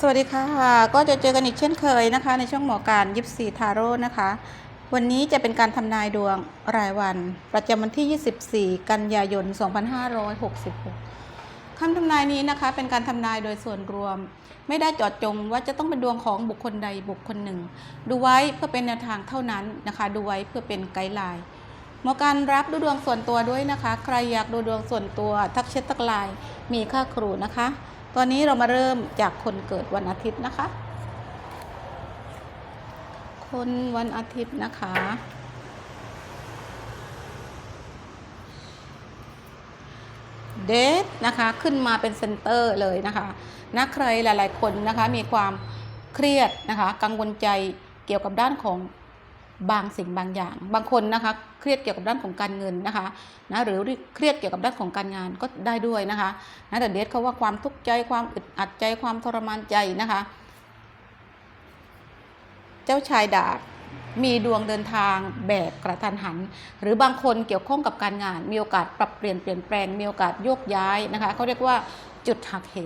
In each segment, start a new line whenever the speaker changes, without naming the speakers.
สวัสดีค่ะ ก็จะเจอกันอีกเช่นเคยนะคะ ในช่องหมอการยิปซีทาโร่นะคะ วันนี้จะเป็นการทำนายดวงรายวัน ประจำวันที่ 24 กันยายน 2566คำทำนายนี้นะคะ เป็นการทำนายโดยส่วนรวม ไม่ได้จอดจงว่าจะต้องเป็นดวงของบุคคลใดบุคคลหนึ่ง ดูไว้เพื่อเป็นแนวทางเท่านั้นนะคะ ดูไว้เพื่อเป็นไกด์ไลน์หมอการรับดูดวงส่วนตัวด้วยนะคะ ใครอยากดูดวงส่วนตัว ทักแชททักไลน์มีค่าครูนะคะ ตอนนี้เรามาเริ่มจากคนเกิดวันอาทิตย์นะคะ คนวันอาทิตย์นะคะ เดทนะคะขึ้นมาเป็นเซนเตอร์เลยนะคะนะใครหลาย ๆ คนนะคะมีความเครียดนะคะ กังวลใจเกี่ยวกับด้านของ บางสิ่งบางอย่าง บางคนนะคะเครียดเกี่ยวกับด้านของการเงินนะคะนะหรือเครียดเกี่ยวกับด้านของการงานก็ได้ด้วยนะคะนะแต่เดทเขาว่าความทุกข์ใจความอึดอัดใจความทรมานใจนะคะ เจ้าชายดาบมีดวงเดินทางแบบกระทันหัน หรือบางคนเกี่ยวข้องกับการงาน มีโอกาสปรับเปลี่ยนเปลี่ยนแปลงมีโอกาสโยกย้ายนะคะเขาเรียกว่า จุดหักเห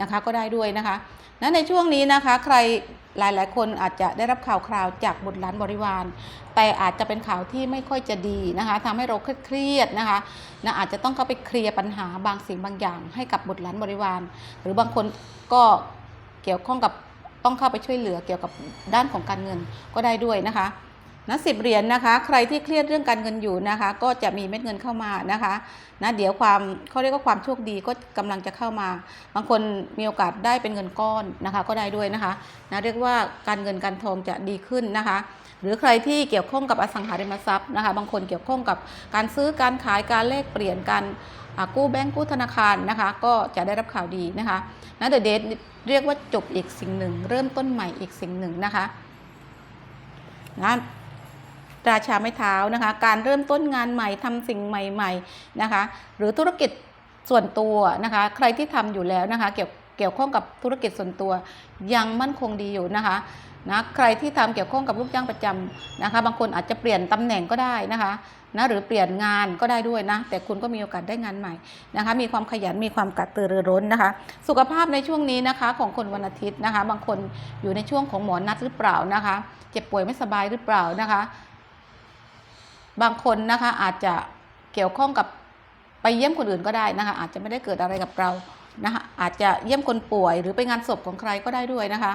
นะคะก็ได้ด้วยนะคะนั้นในช่วงนี้นะคะ ใครหลายๆคนอาจจะได้รับข่าวคราวจากบุตรหลานบริวาร แต่อาจจะเป็นข่าวที่ไม่ค่อยจะดีนะคะทำให้เราเครียดนะคะนะอาจจะต้องเข้าไปเคลียร์ปัญหาบางสิ่งบางอย่าง ให้กับบุตรหลานบริวาร หรือบางคนก็เกี่ยวข้องกับต้องเข้าไปช่วยเหลือเกี่ยวกับด้านของการเงินก็ได้ด้วยนะคะ นะสิบเหรียญนะคะ ใครที่เครียดเรื่องการเงินอยู่นะคะ ก็จะมีเม็ดเงินเข้ามานะคะนะเดี๋ยวความเขาเรียกว่าความโชคดีก็กำลังจะเข้ามา บางคนมีโอกาสได้เป็นเงินก้อนนะคะ ก็ได้ด้วยนะคะนะเรียกว่าการเงินการทองจะดีขึ้นนะคะ หรือใครที่เกี่ยวข้องกับอสังหาริมทรัพย์นะคะ บางคนเกี่ยวข้องกับการซื้อการขายการแลกเปลี่ยนการกู้แบงก์กู้ธนาคารนะคะ ก็จะได้รับข่าวดีนะคะนะเดอะเดทเรียกว่าจบอีกสิ่งหนึ่ง เริ่มต้นใหม่อีกสิ่งหนึ่งนะคะนะ ราชาไม้เท้านะคะ การเริ่มต้นงานใหม่ทำสิ่งใหม่ๆนะคะ หรือธุรกิจส่วนตัวนะคะ ใครที่ทำอยู่แล้วนะคะ เกี่ยวเกี่ยวข้องกับธุรกิจส่วนตัว ยังมั่นคงดีอยู่นะคะนะใครที่ทำเกี่ยวข้องกับลูกจ้างประจำนะคะ บางคนอาจจะเปลี่ยนตำแหน่งก็ได้นะคะนะหรือเปลี่ยนงานก็ได้ด้วยนะ แต่คุณก็มีโอกาสได้งานใหม่นะคะ มีความขยันมีความกระตือรือร้นนะคะ สุขภาพในช่วงนี้นะคะ ของคนวันอาทิตย์นะคะ บางคนอยู่ในช่วงของหมอนัดหรือเปล่านะคะ เจ็บป่วยไม่สบายหรือเปล่านะคะ บางคนนะคะอาจจะเกี่ยวข้องกับไปเยี่ยมคนอื่นก็ได้นะคะ อาจจะไม่ได้เกิดอะไรกับเรานะคะอาจจะเยี่ยมคนป่วย หรือไปงานศพของใครก็ได้ด้วยนะคะ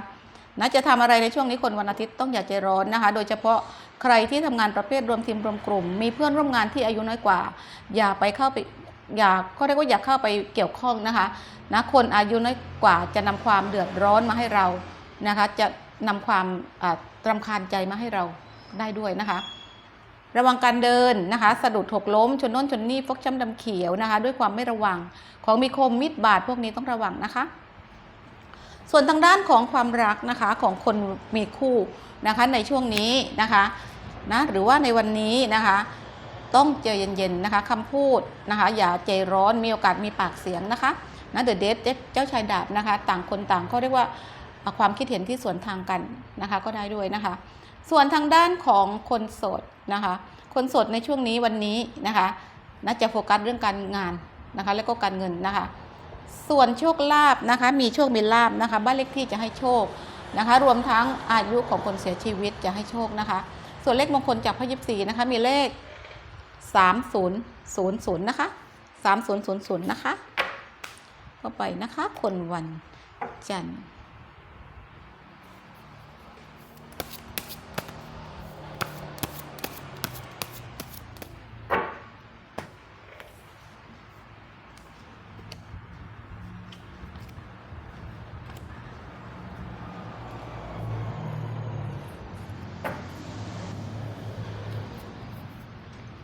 นะจะทำอะไรในช่วงนี้คนวันอาทิตย์ต้องอย่าใจร้อนนะคะ โดยเฉพาะใครที่ทำงานประเภทรวมทีมรวมกลุ่ม มีเพื่อนร่วมงานที่อายุน้อยกว่า อย่าไปเข้าไปอย่าเขาเรียกว่าอย่าเข้าไปเกี่ยวข้องนะคะนะคนอายุน้อยกว่าจะนำความเดือดร้อนมาให้เรานะคะ จะนำความอ่ารำคาญใจมาให้เราได้ด้วยนะคะ ระวังการเดินนะคะ สะดุดหกล้ม ชนน้นชนนี่ฟกช้ำดำเขียวนะคะ ด้วยความไม่ระวังของมีคมมิดบาดพวกนี้ต้องระวังนะคะ ส่วนทางด้านของความรักนะคะของคนมีคู่นะคะในช่วงนี้นะคะนะหรือว่าในวันนี้นะคะต้องใจเย็นๆนะคะคำพูดนะคะ อย่าใจร้อนมีโอกาสมีปากเสียงนะคะนะเดอะเดทเจ้าชายดาบนะคะ ต่างคนต่างเขาเรียกว่าความคิดเห็นที่สวนทางกันนะคะ ก็ได้ด้วยนะคะ ส่วนทางด้านของคนโสด นะคะ คนโสดในช่วงนี้วันนี้นะคะน่าจะโฟกัสเรื่องการงานนะคะ แล้วก็การเงินนะคะ ส่วนโชคลาภนะคะ มีโชคมีลาภนะคะ บ้านเลขที่จะให้โชคนะคะ รวมทั้งอายุของคนเสียชีวิตจะให้โชคนะคะ ส่วนเลขมงคลจากพระยิบสีนะคะ มีเลข 3000นะคะ3000นะคะเข้าไปนะคะ คนวันจันทร์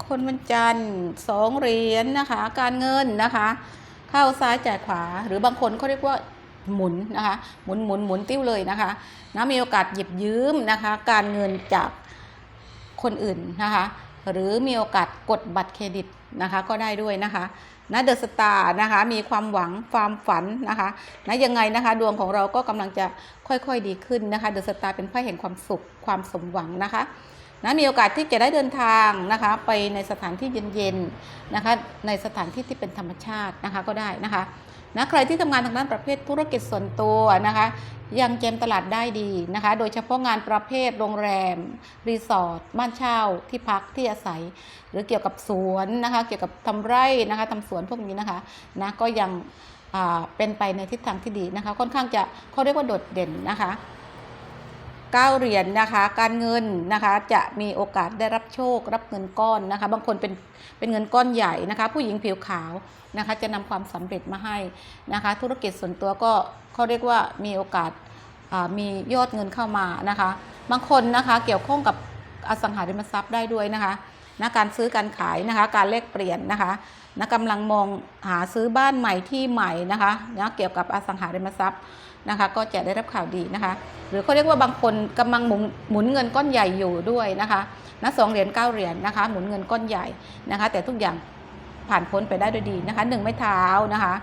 คนวันจันทร์สองเหรียญนะคะ การเงินนะคะ เข้าซ้ายจ่ายขวา หรือบางคนเขาเรียกว่าหมุนนะคะ หมุนหมุนหมุนติ้วเลยนะคะนะมีโอกาสหยิบยืมนะคะ การเงินจากคนอื่นนะคะ หรือมีโอกาสกดบัตรเครดิตนะคะก็ได้ด้วยนะคะนะเดอะสตาร์นะคะมีความหวังความฝันนะคะนะยังไงนะคะ ดวงของเราก็กำลังจะค่อยๆดีขึ้นนะคะเดอะสตาร์เป็นไพ่แห่งความสุขความสมหวังนะคะ นะมีโอกาสที่จะได้เดินทางนะคะไปในสถานที่เย็นๆนะคะในสถานที่ที่เป็นธรรมชาตินะคะก็ได้นะคะนะใครที่ทำงานทางด้านประเภทธุรกิจส่วนตัวนะคะยังเจมตลาดได้ดีนะคะโดยเฉพาะงานประเภทโรงแรม รีสอร์ทบ้านเช่า ที่พักที่อาศัย หรือเกี่ยวกับสวนนะคะเกี่ยวกับทำไร่นะคะทำสวนพวกนี้นะคะนะก็ยังเป็นไปในทิศทางที่ดีนะคะค่อนข้างจะเขาเรียกว่าโดดเด่นนะคะ ก้าเหรียญนะคะ การเงินนะคะจะมีโอกาสได้รับโชครับเงินก้อนนะคะ บางคนเป็นเป็นเงินก้อนใหญ่นะคะ ผู้หญิงผิวขาวนะคะ จะนำความสำเร็จมาให้นะคะ ธุรกิจส่วนตัวก็เขาเรียกว่ามีโอกาสมียอดเงินเข้ามานะคะ บางคนนะคะเกี่ยวข้องกับอสังหาริมทรัพย์ได้ด้วยนะคะนะการซื้อการขายนะคะ การแลกเปลี่ยนนะคะนะกำลังมองหาซื้อบ้านใหม่ที่ใหม่นะคะนะเกี่ยวกับอสังหาริมทรัพย์ นะคะ ก็จะได้รับข่าวดีนะคะ หรือเขาเรียกว่าบางคนกำลังหมุนหมุนเงินก้อนใหญ่อยู่ด้วยนะคะนะสองเหรียญเก้าเหรียญนะคะ หมุนเงินก้อนใหญ่นะคะ แต่ทุกอย่างผ่านพ้นไปได้ด้วยดีนะคะหนึ่งไม้เท้านะคะ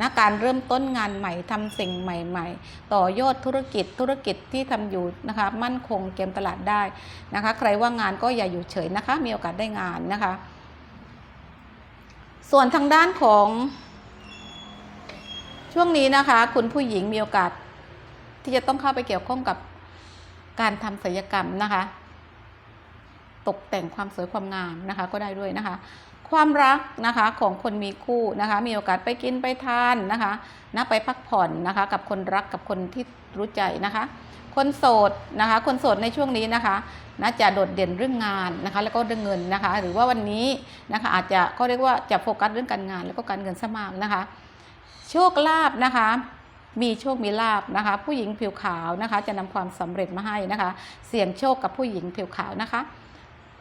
นะการเริ่มต้นงานใหม่ทำสิ่งใหม่ๆ ต่อยอดธุรกิจธุรกิจที่ทำอยู่นะคะมั่นคงเกมตลาดได้นะคะ ใครว่างงานก็อย่าอยู่เฉยนะคะ มีโอกาสได้งานนะคะ ส่วนทางด้านของ ช่วงนี้นะคะ คุณผู้หญิงมีโอกาส ที่จะต้องเข้าไปเกี่ยวข้องกับการทำศัลยกรรมนะคะ ตกแต่งความสวยความงามนะคะ ก็ได้ด้วยนะคะ ความรักนะคะของคนมีคู่นะคะ มีโอกาสไปกินไปทานนะคะนะไปพักผ่อนนะคะ กับคนรักกับคนที่รู้ใจนะคะ คนโสดนะคะ คนโสดในช่วงนี้นะคะนะจะโดดเด่นเรื่องงานนะคะ แล้วก็เรื่องเงินนะคะ หรือว่าวันนี้นะคะ อาจจะเขาเรียกว่าจะโฟกัสเรื่องการงานแล้วก็การเงินซะมากนะคะ โชคลาภนะคะ มีโชคมีลาบนะคะ ผู้หญิงผิวขาวนะคะ จะนำความสำเร็จมาให้นะคะ เสี่ยงโชคกับผู้หญิงผิวขาวนะคะ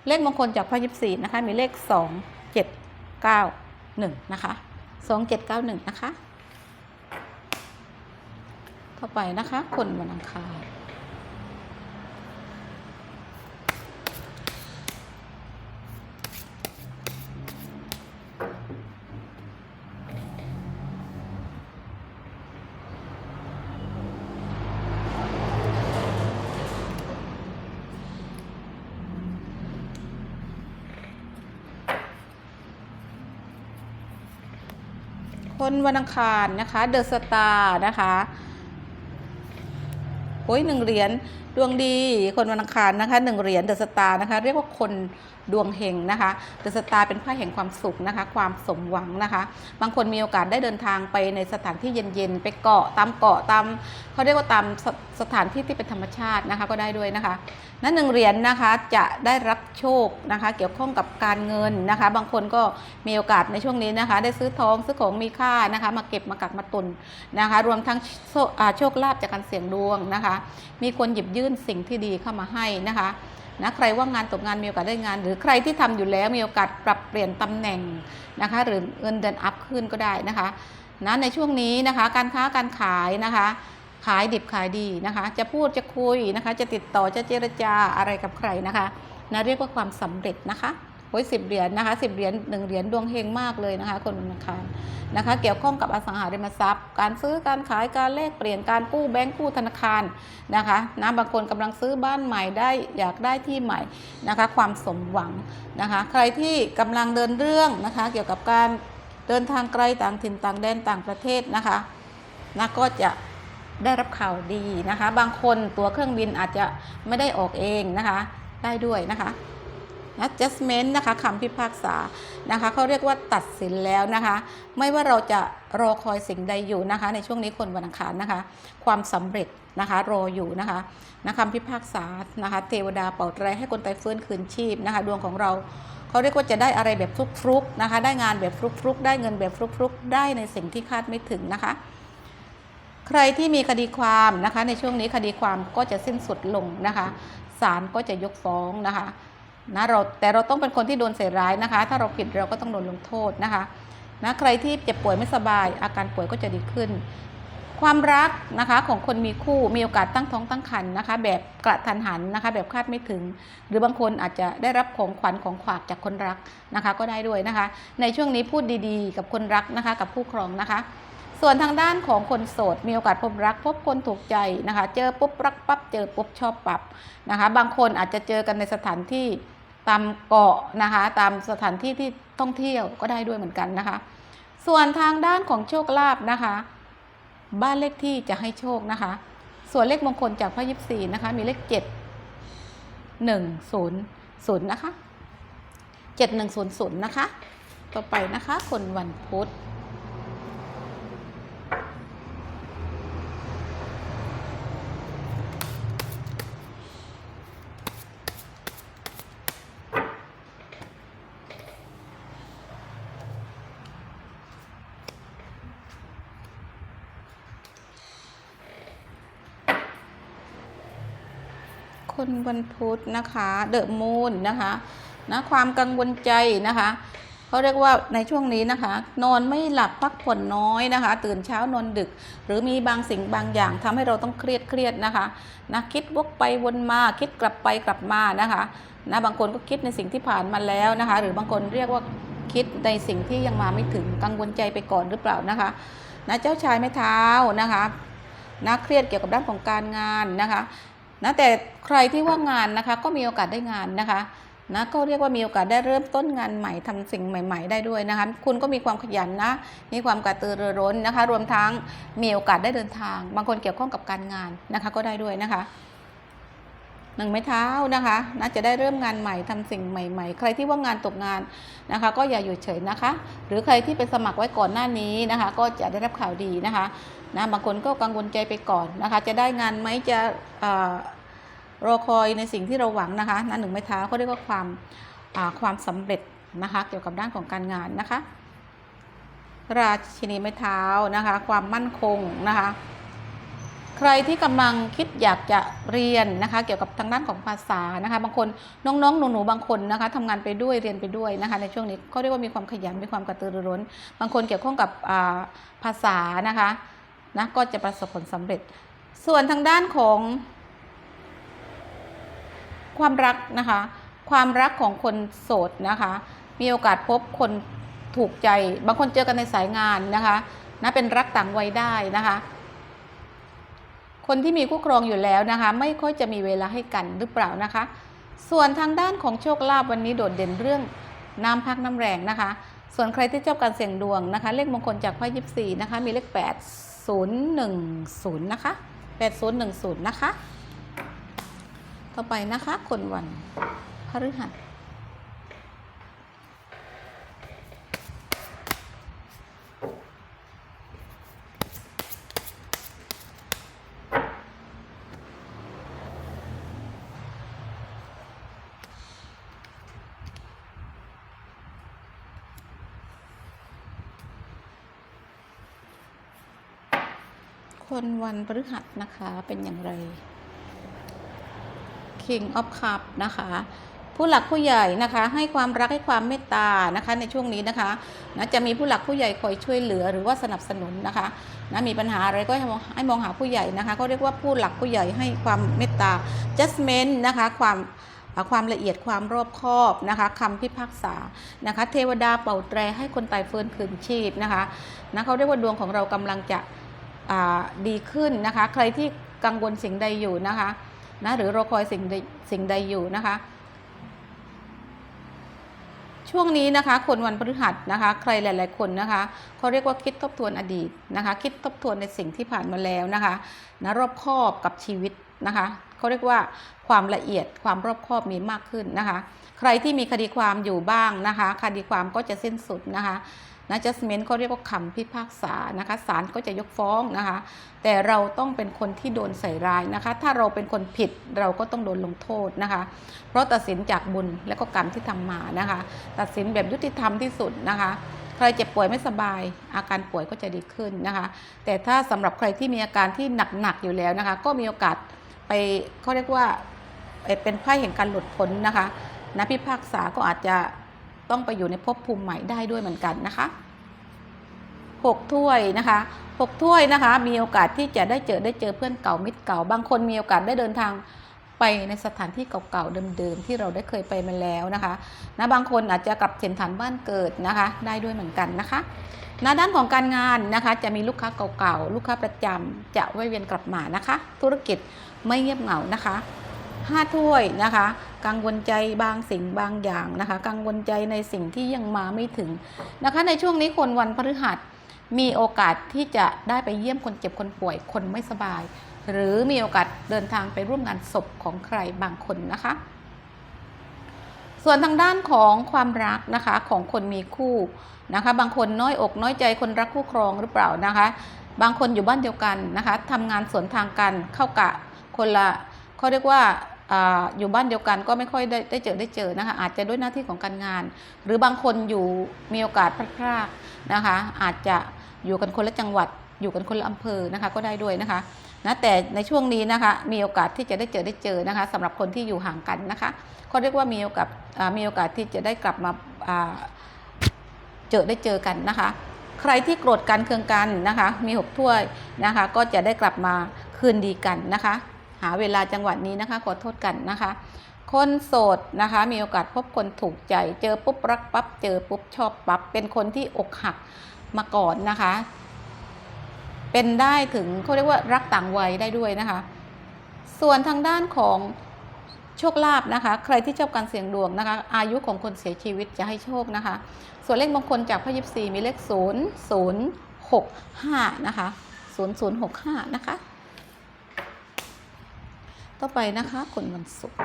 เลขมงคลจากพระยิบสีนะคะ มีเลข2 7 9 1นะคะ2 7 9 1นะคะ เข้าไปนะคะ คนวันอังคาร นวันอังคารนะคะ เดอะสตาร์นะคะโอ้ยหนึ่งเหรียญ ดวงดีคนวันอังคารนะคะหนึ่งเหรียญเดอะสตาร์นะคะเรียกว่าคนดวงเฮงนะคะเดอะสตาร์เป็นไพ่แห่งความสุขนะคะ ความสมหวังนะคะ บางคนมีโอกาสได้เดินทางไปในสถานที่เย็นๆ ไปเกาะตามเกาะตามเขาเรียกว่าตามสสถานที่ที่เป็นธรรมชาตินะคะก็ได้ด้วยนะคะนั้นหนึ่งเหรียญนะคะจะได้รับโชคนะคะ เกี่ยวข้องกับการเงินนะคะ บางคนก็มีโอกาสในช่วงนี้นะคะ ได้ซื้อทองซื้อของมีค่านะคะ มาเก็บมากักมาตุนนะคะ รวมทั้งโชคอ่าโชคลาภจากการเสี่ยงดวงนะคะ มีคนหยิบยื่นสิ่งที่ดีเข้ามาให้นะคะนะใครว่างงานตกงานมีโอกาสได้งาน หรือใครที่ทำอยู่แล้วมีโอกาสปรับเปลี่ยนตำแหน่งนะคะ หรือเงินเดือนอัพขึ้นก็ได้นะคะนะในช่วงนี้นะคะการค้าการขายนะคะ ขายดิบขายดีนะคะ จะพูดจะคุยนะคะ จะติดต่อจะเจรจาอะไรกับใครนะคะนะเรียกว่าความสำเร็จนะคะ โอ้ยสิบเหรียญนะคะสิบเหรียญหนึ่งเหรียญดวงเฮงมากเลยนะคะ คนวันอังคารนะคะ เกี่ยวข้องกับอสังหาริมทรัพย์ การซื้อการขายการแลกเปลี่ยนการกู้แบงก์กู้ธนาคารนะคะนะบางคนกำลังซื้อบ้านใหม่ได้อยากได้ที่ใหม่นะคะ ความสมหวังนะคะ ใครที่กำลังเดินเรื่องนะคะ เกี่ยวกับการเดินทางไกลต่างถิ่นต่างแดนต่างประเทศนะคะนะก็จะได้รับข่าวดีนะคะ บางคนตัวเครื่องบินอาจจะไม่ได้ออกเองนะคะ ได้ด้วยนะคะ นะ judgment นะคะคำพิพากษานะคะเขาเรียกว่าตัดสินแล้วนะคะ ไม่ว่าเราจะรอคอยสิ่งใดอยู่นะคะ ในช่วงนี้คนวันอังคารนะคะ ความสำเร็จนะคะรออยู่นะคะนะคำพิพากษานะคะ เทวดาเป่าแตรให้คนตายฟื้นคืนชีพนะคะ ดวงของเราเขาเรียกว่าจะได้อะไรแบบฟลุกๆนะคะ ได้งานแบบฟลุกๆ ได้เงินแบบฟลุกๆ ได้ในสิ่งที่คาดไม่ถึงนะคะ ใครที่มีคดีความนะคะ ในช่วงนี้คดีความก็จะสิ้นสุดลงนะคะศาลก็จะยกฟ้องนะคะ นะเราแต่เราต้องเป็นคนที่โดนใส่ร้ายนะคะ ถ้าเราผิดเราก็ต้องโดนลงโทษนะคะนะใครที่เจ็บป่วยไม่สบาย อาการป่วยก็จะดีขึ้น ความรักนะคะของคนมีคู่มีโอกาสตั้งท้องตั้งครรภ์นะคะ แบบกระทันหันนะคะ แบบคาดไม่ถึง หรือบางคนอาจจะได้รับของขวัญของขวากจากคนรักนะคะ ก็ได้ด้วยนะคะ ในช่วงนี้พูดดีๆ กับคนรักนะคะ กับคู่ครองนะคะส่วนทางด้านของคนโสดมีโอกาสพบรักพบคนถูกใจนะคะ เจอปุ๊บรักปั๊บเจอปุ๊บชอบปั๊บนะคะ บางคนอาจจะเจอกันในสถานที่ ตามเกาะนะคะ ตามสถานที่ที่ท่องเที่ยวก็ได้ด้วยเหมือนกันนะคะ ส่วนทางด้านของโชคลาภนะคะ บ้านเลขที่จะให้โชคนะคะ ส่วนเลขมงคลจากพระยิบสี่นะคะ มีเลขเจ็ดหนึ่งศูนย์ศูนย์นะคะเจ็ดหนึ่งศูนย์ศูนย์นะคะ ต่อไปนะคะ คนวันพุธ คนวันพุธนะคะเดอะมูนนะคะนะความกังวลใจนะคะเขาเรียกว่าในช่วงนี้นะคะ นอนไม่หลับพักผ่อนน้อยนะคะ ตื่นเช้านอนดึก หรือมีบางสิ่งบางอย่างทำให้เราต้องเครียดเครียดนะคะนะคิดวกไปวนมาคิดกลับไปกลับมานะคะนะบางคนก็คิดในสิ่งที่ผ่านมาแล้วนะคะ หรือบางคนเรียกว่าคิดในสิ่งที่ยังมาไม่ถึงกังวลใจไปก่อนหรือเปล่านะคะนะเจ้าชายไม้เท้านะคะนะเครียดเกี่ยวกับด้านของการงานนะคะ นะแต่ใครที่ว่างงานนะคะก็มีโอกาสได้งานนะคะนะก็เรียกว่ามีโอกาสได้เริ่มต้นงานใหม่ทำสิ่งใหม่ ๆ ได้ด้วยนะคะคุณก็มีความขยันนะมีความกระตือรือร้นนะคะ รวมทั้งมีโอกาสได้เดินทาง บางคนเกี่ยวข้องกับการงานนะคะก็ได้ด้วยนะคะหนึ่งไม้เท้านะคะนะจะได้เริ่มงานใหม่ทำสิ่งใหม่ ๆ ใครที่ว่างงานตกงานนะคะ ก็อย่าอยู่เฉยนะคะ หรือใครที่ไปสมัครไว้ก่อนหน้านี้นะคะ ก็จะได้รับข่าวดีนะคะ นะบางคนก็กังวลใจไปก่อนนะคะ จะได้งานไหมจะรอคอยในสิ่งที่เราหวังนะคะนั่นหนึ่งไม้เท้าเขาเรียกว่าความความสำเร็จนะคะ เกี่ยวกับด้านของการงานนะคะ ราชินีไม้เท้านะคะ ความมั่นคงนะคะ ใครที่กำลังคิดอยากจะเรียนนะคะ เกี่ยวกับทางด้านของภาษานะคะ บางคนน้องๆหนูๆบางคนนะคะทำงานไปด้วยเรียนไปด้วยนะคะ ในช่วงนี้เขาเรียกว่ามีความขยันมีความกระตือรือร้น บางคนเกี่ยวข้องกับภาษานะคะ นะก็จะประสบผลสำเร็จ ส่วนทางด้านของ ความรักนะคะ ความรักของคนโสดนะคะ มีโอกาสพบคนถูกใจ บางคนเจอกันในสายงานนะคะนะเป็นรักต่างวัยได้นะคะคนที่มีคู่ครองอยู่แล้วนะคะ ไม่ค่อยจะมีเวลาให้กันหรือเปล่านะคะ ส่วนทางด้านของโชคลาภวันนี้โดดเด่นเรื่องน้ำพักน้ำแรงนะคะ ส่วนใครที่ชอบการเสี่ยงดวงนะคะ เลขมงคลจากไพ่ยิปซีนะคะ มีเลข 8010 นะคะ 8010 นะคะ ต่อไปนะคะ คนวันพฤหัส คนวันพฤหัสนะคะเป็นอย่างไร King of Cup นะคะ ผู้หลักผู้ใหญ่นะคะให้ความรักให้ความเมตตานะคะในช่วงนี้นะคะนะจะมีผู้หลักผู้ใหญ่คอยช่วยเหลือหรือว่าสนับสนุนนะคะนะมีปัญหาอะไรก็ให้มองให้มองหาผู้ใหญ่นะคะเขาเรียกว่าผู้หลักผู้ใหญ่ให้ความเมตตา judgment นะคะความความละเอียดความรอบคอบนะคะคำพิพากษานะคะเทวดาเป่าแตรให้คนตายฟื้นคืนชีพนะคะนะเขาเรียกว่าดวงของเรากำลังจะ ดีขึ้นนะคะ ใครที่กังวลสิ่งใดอยู่นะคะนะหรือรอคอยสิ่งใดสิ่งใดอยู่นะคะ ช่วงนี้นะคะ คนวันพฤหัสนะคะ ใครหลาย ๆ คนนะคะเขาเรียกว่าคิดทบทวนอดีตนะคะ คิดทบทวนในสิ่งที่ผ่านมาแล้วนะคะนะรอบคอบกับชีวิตนะคะเขาเรียกว่าความละเอียดความรอบคอบมีมากขึ้นนะคะ ใครที่มีคดีความอยู่บ้างนะคะ คดีความก็จะสิ้นสุดนะคะ นะจัสเมนเขาเรียกว่าคำพิพากษานะคะศาลก็จะยกฟ้องนะคะ แต่เราต้องเป็นคนที่โดนใส่ร้ายนะคะ ถ้าเราเป็นคนผิดเราก็ต้องโดนลงโทษนะคะ เพราะตัดสินจากบุญและก็กรรมที่ทำมานะคะ ตัดสินแบบยุติธรรมที่สุดนะคะใครเจ็บป่วยไม่สบาย อาการป่วยก็จะดีขึ้นนะคะ แต่ถ้าสำหรับใครที่มีอาการที่หนักๆอยู่แล้วนะคะ ก็มีโอกาสไปเขาเรียกว่าเป็นไพ่แห่งการหลุดพ้นนะคะนะพิพากษาก็อาจจะต้องไปอยู่ในภพภูมิใหม่ได้ด้วยเหมือนกันนะคะ หกถ้วยนะคะหกถ้วยนะคะ มีโอกาสที่จะได้เจอได้เจอเพื่อนเก่ามิตรเก่า บางคนมีโอกาสได้เดินทางไปในสถานที่เก่าๆเดิมๆที่เราได้เคยไปมาแล้วนะคะนะบางคนอาจจะกลับเส้นฐานบ้านเกิดนะคะ ได้ด้วยเหมือนกันนะคะณด้านของการงานนะคะ จะมีลูกค้าเก่าๆลูกค้าประจำจะแวะเวียนกลับมานะคะ ธุรกิจไม่เงียบเหงานะคะห้าถ้วยนะคะ กังวลใจบางสิ่งบางอย่างนะคะ กังวลใจในสิ่งที่ยังมาไม่ถึงนะคะ ในช่วงนี้คนวันพฤหัส มีโอกาสที่จะได้ไปเยี่ยมคนเจ็บคนป่วยคนไม่สบาย หรือมีโอกาสเดินทางไปร่วมงานศพของใครบางคนนะคะ ส่วนทางด้านของความรักนะคะของคนมีคู่นะคะ บางคนน้อยอกน้อยใจคนรักคู่ครองหรือเปล่านะคะ บางคนอยู่บ้านเดียวกันนะคะทำงานสวนทางกันเข้ากะคนละเขาเรียกว่าอยู่บ้านเดียวกันก็ไม่ค่อยได้ได้เจอได้เจอนะคะอาจจะด้วยหน้าที่ของการงาน หรือบางคนอยู่มีโอกาสพลาดพลาดนะคะ อาจจะ อยู่กันคนละจังหวัด อยู่กันคนละอำเภอนะคะก็ได้ด้วยนะคะนะแต่ในช่วงนี้นะคะมีโอกาสที่จะได้เจอได้เจอนะคะสำหรับคนที่อยู่ห่างกันนะคะเขาเรียกว่ามีโอกาสมีโอกาสที่จะได้กลับมาเจอได้เจอกันนะคะ ใครที่โกรธกันเคืองกันนะคะมีหกถ้วยนะคะก็จะได้กลับมาคืนดีกันนะคะ หาเวลาจังหวะนี้นะคะขอโทษกันนะคะ คนโสดนะคะมีโอกาสพบคนถูกใจ เจอปุ๊บรักปั๊บเจอปุ๊บชอบปั๊บเป็นคนที่อกหัก มาก่อนนะคะ เป็นได้ถึงเขาเรียกว่ารักต่างวัยได้ด้วยนะคะ ส่วนทางด้านของโชคลาภนะคะ ใครที่ชอบการเสี่ยงดวงนะคะ อายุของคนเสียชีวิตจะให้โชคนะคะ ส่วนเลขมงคลจากพระยิบสีมีเลข 0 0 6 5 นะคะ 0 0 6 5 นะคะ ต่อไปนะคะคนวันศุกร์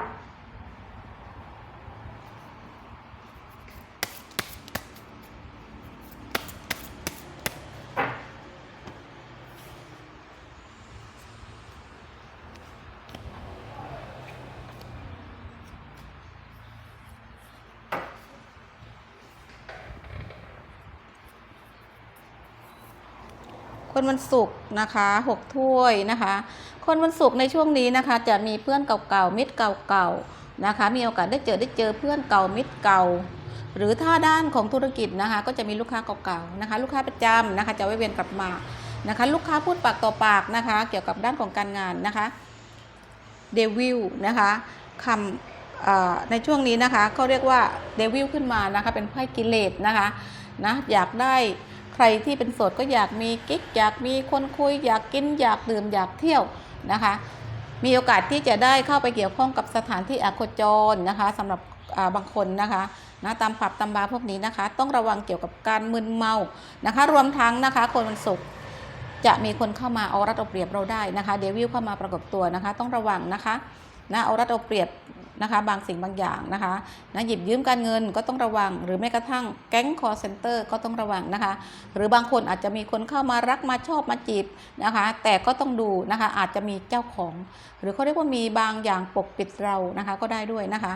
คนวันศุกร์นะคะหกถ้วยนะคะ คนวันศุกร์ในช่วงนี้นะคะ จะมีเพื่อนเก่าๆมิตรเก่าๆนะคะ มีโอกาสได้เจอได้เจอเพื่อนเก่ามิตรเก่า หรือถ้าด้านของธุรกิจนะคะ ก็จะมีลูกค้าเก่าๆนะคะ ลูกค้าประจำนะคะ จะแวะเวียนกลับมานะคะ ลูกค้าพูดปากต่อปากนะคะ เกี่ยวกับด้านของการงานนะคะเดวิลนะคะคำในช่วงนี้นะคะเขาเรียกว่าเดวิลขึ้นมานะคะเป็นไพ่กิเลสนะคะนะอยากได้ ใครที่เป็นโสดก็อยากมีกิ๊กอยากมีคนคุย อยากกินอยากดื่มอยากเที่ยวนะคะ มีโอกาสที่จะได้เข้าไปเกี่ยวข้องกับสถานที่อโคจรนะคะสำหรับบางคนนะคะนะตามผับตามบาร์พวกนี้นะคะ ต้องระวังเกี่ยวกับการมึนเมานะคะ รวมทั้งนะคะ คนวันศุกร์จะมีคนเข้ามาเอารัดเอาเปรียบเราได้นะคะ เดวิลเข้ามาปรากฏตัวนะคะ ต้องระวังนะคะนะเอารัดเอาเปรียบ นะคะบางสิ่งบางอย่างนะคะนะหยิบยืมการเงินก็ต้องระวัง หรือแม้กระทั่งแก๊งคอร์เซนเตอร์ก็ต้องระวังนะคะ หรือบางคนอาจจะมีคนเข้ามารักมาชอบมาจีบนะคะ แต่ก็ต้องดูนะคะอาจจะมีเจ้าของ หรือเขาเรียกว่ามีบางอย่างปกปิดเรานะคะก็ได้ด้วยนะคะ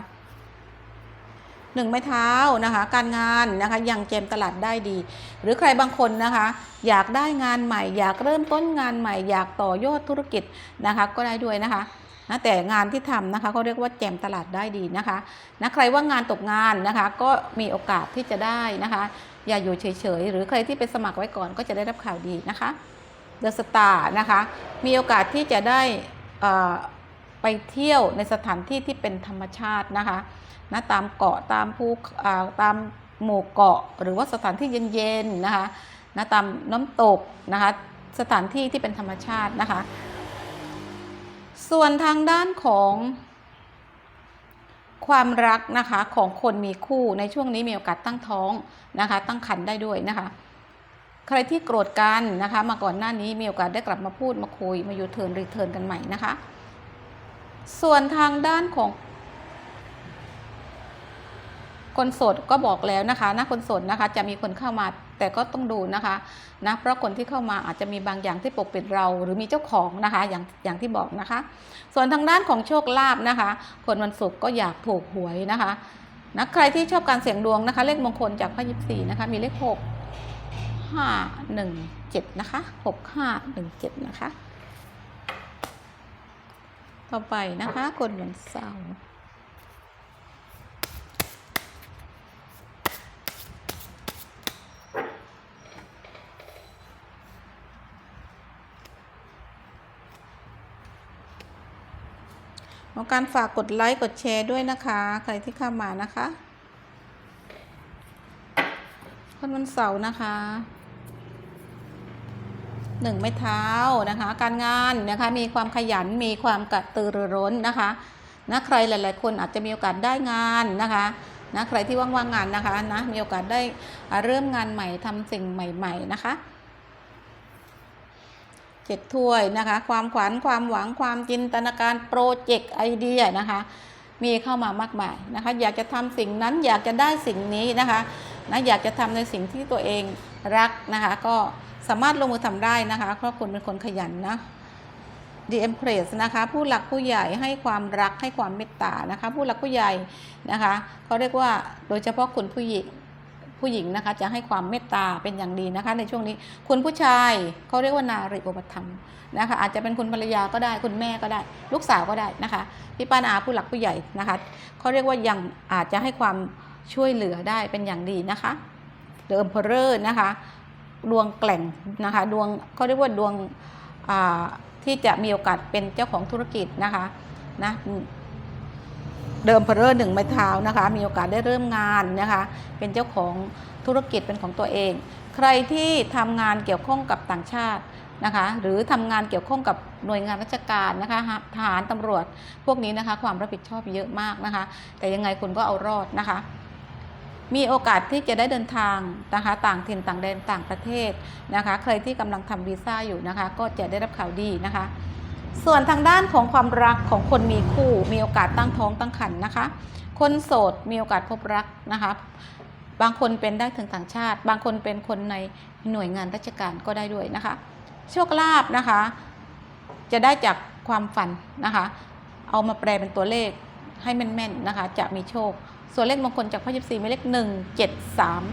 หนึ่งไม้เท้านะคะการงานนะคะยังเจมตลาดได้ดี หรือใครบางคนนะคะ อยากได้งานใหม่ อยากเริ่มต้นงานใหม่ อยากต่อยอดธุรกิจนะคะก็ได้ด้วยนะคะ นะแต่งานที่ทำนะคะเขาเรียกว่าแจมตลาดได้ดีนะคะนะใครว่างานตกงานนะคะ ก็มีโอกาสที่จะได้นะคะ อย่าอยู่เฉยๆ หรือใครที่ไปสมัครไว้ก่อนก็จะได้รับข่าวดีนะคะเดอะสตาร์นะคะมีโอกาสที่จะได้อ่อไปเที่ยวในสถานที่ที่เป็นธรรมชาตินะคะนะตามเกาะตามภูอ่าตามหมู่เกาะ หรือว่าสถานที่เย็นๆนะคะนะตามน้ำตกนะคะสถานที่ที่เป็นธรรมชาตินะคะ ส่วนทางด้านของความรักนะคะของคนมีคู่ในช่วงนี้มีโอกาสตั้งท้องนะคะ ตั้งครรภ์ได้ด้วยนะคะ ใครที่โกรธกันนะคะ มาก่อนหน้านี้มีโอกาสได้กลับมาพูดมาคุยมายูเทิร์นรีเทิร์นกันใหม่นะคะ ส่วนทางด้านของ คนโสดก็บอกแล้วนะคะนะคนโสดนะคะจะมีคนเข้ามาแต่ก็ต้องดูนะคะนะเพราะคนที่เข้ามาอาจจะมีบางอย่างที่ปกปิดเรา หรือมีเจ้าของนะคะอย่างอย่างที่บอกนะคะ ส่วนทางด้านของโชคลาภนะคะ คนวันศุกร์ก็อยากถูกหวยนะคะนะใครที่ชอบการเสี่ยงดวงนะคะ เลขมงคลจากพระยิบสี่นะคะมีเลขหกห้าหนึ่งเจ็ดนะคะหกห้าหนึ่งเจ็ดนะคะ ต่อไปนะคะ คนวันเสาร์ หมอการฝากกดไลค์กดแชร์ด้วยนะคะ ใครที่เข้ามานะคะคนวันเสาร์นะคะหนึ่งไม้เท้านะคะ การงานนะคะมีความขยันมีความกระตือรือร้นนะคะนะใครหลาย ๆ คนอาจจะมีโอกาสได้งานนะคะนะใครที่ว่างๆงานนะคะนะมีโอกาสได้เริ่มงานใหม่ทำสิ่งใหม่ ๆ นะคะ เจ็ดถ้วยนะคะ ความขวัญความหวังความจินตนาการโปรเจกต์ไอเดียนะคะ มีเข้ามามากมายนะคะ อยากจะทำสิ่งนั้นอยากจะได้สิ่งนี้นะคะนะอยากจะทำในสิ่งที่ตัวเองรักนะคะ ก็สามารถลงมือทำได้นะคะเพราะคุณเป็นคนขยันนะ The Empress นะคะ ผู้หลักผู้ใหญ่ให้ความรักให้ความเมตตานะคะ ผู้หลักผู้ใหญ่นะคะเขาเรียกว่าโดยเฉพาะคุณผู้หญิง ผู้หญิงนะคะจะให้ความเมตตาเป็นอย่างดีนะคะ ในช่วงนี้คุณผู้ชายเขาเรียกว่านารีอุปถัมภ์นะคะ อาจจะเป็นคุณภรรยาก็ได้ คุณแม่ก็ได้ ลูกสาวก็ได้นะคะพี่ป้านาผู้หลักผู้ใหญ่นะคะเขาเรียกว่ายังอาจจะให้ความช่วยเหลือได้เป็นอย่างดีนะคะเดิมเพอร์นะคะ ดวงแกล่งนะคะ ดวงเขาเรียกว่าดวงที่จะมีโอกาสเป็นเจ้าของธุรกิจนะคะนะ เดิมเพอร์หนึ่งไม้เท้านะคะ มีโอกาสได้เริ่มงานนะคะ เป็นเจ้าของธุรกิจเป็นของตัวเอง ใครที่ทำงานเกี่ยวข้องกับต่างชาตินะคะ หรือทำงานเกี่ยวข้องกับหน่วยงานราชการนะคะทหารตำรวจพวกนี้นะคะ ความรับผิดชอบเยอะมากนะคะ แต่ยังไงคุณก็เอารอดนะคะ มีโอกาสที่จะได้เดินทางนะคะต่างถิ่นต่างแดนต่างประเทศนะคะ ใครที่กำลังทำวีซ่าอยู่นะคะ ก็จะได้รับข่าวดีนะคะ ส่วนทางด้านของความรักของคนมีคู่มีโอกาสตั้งท้องตั้งครรภ์นะคะ คนโสดมีโอกาสพบรักนะคะ บางคนเป็นได้ถึงต่างชาติ บางคนเป็นคนในหน่วยงานราชการก็ได้ด้วยนะคะ โชคลาภนะคะ จะได้จากความฝันนะคะ เอามาแปลเป็นตัวเลขให้แม่นๆนะคะ จะมีโชค ส่วนเลขมงคลจากพ่อยิบสี่มีเลขหนึ่งเจ็ดสาม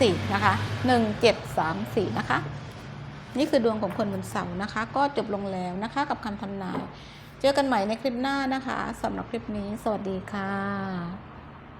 สี่นะคะหนึ่งเจ็ดสามสี่นะคะ นี่คือดวงของคนบนเสานะคะ ก็จบลงแล้วนะคะกับคำทำนาย เจอกันใหม่ในคลิปหน้านะคะสำหรับคลิปนี้ สวัสดีค่ะ